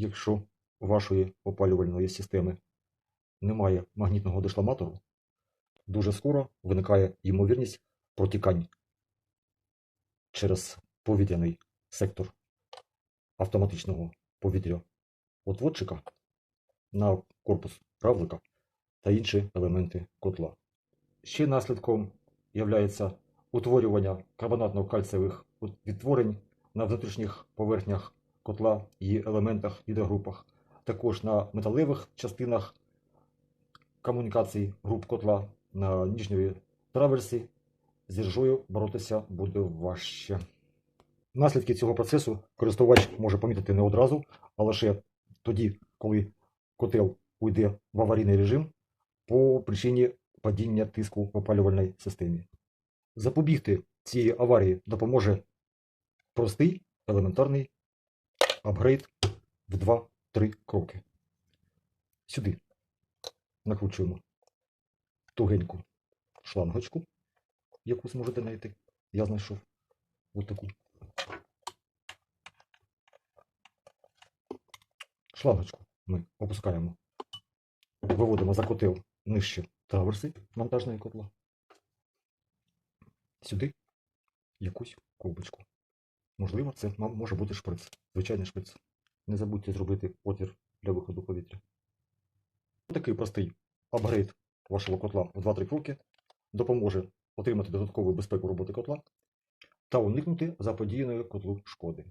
якщо вашої опалювальної системи немає магнітного дешламатору, дуже скоро виникає ймовірність протікань через повітряний сектор автоматичного повітряотводчика на корпус равлика та інші елементи котла. Ще наслідком є утворювання карбонатно-кальцевих відтворень на внутрішніх поверхнях котла і елементах гідрогрупах, також на металевих частинах комунікацій груп котла на ніжньої траверсі з іржою боротися буде важче. Наслідки цього процесу користувач може помітити не одразу, а лише тоді, коли котел уйде в аварійний режим по причині падіння тиску в опалювальній системі. Запобігти цієї аварії допоможе простий елементарний апгрейд в 2-3 кроки. Сюди накручуємо тугеньку шлангочку, яку зможете знайти. Я знайшов ось таку. Шлангочку ми опускаємо, виводимо за котел нижче траверси монтажної котла. Сюди якусь ковбочку. Можливо, це може бути шприц, звичайний шприц. Не забудьте зробити отвір для виходу повітря. Такий простий апгрейд вашого котла в 2-3 кроки допоможе отримати додаткову безпеку роботи котла та уникнути заподіяної котлу шкоди.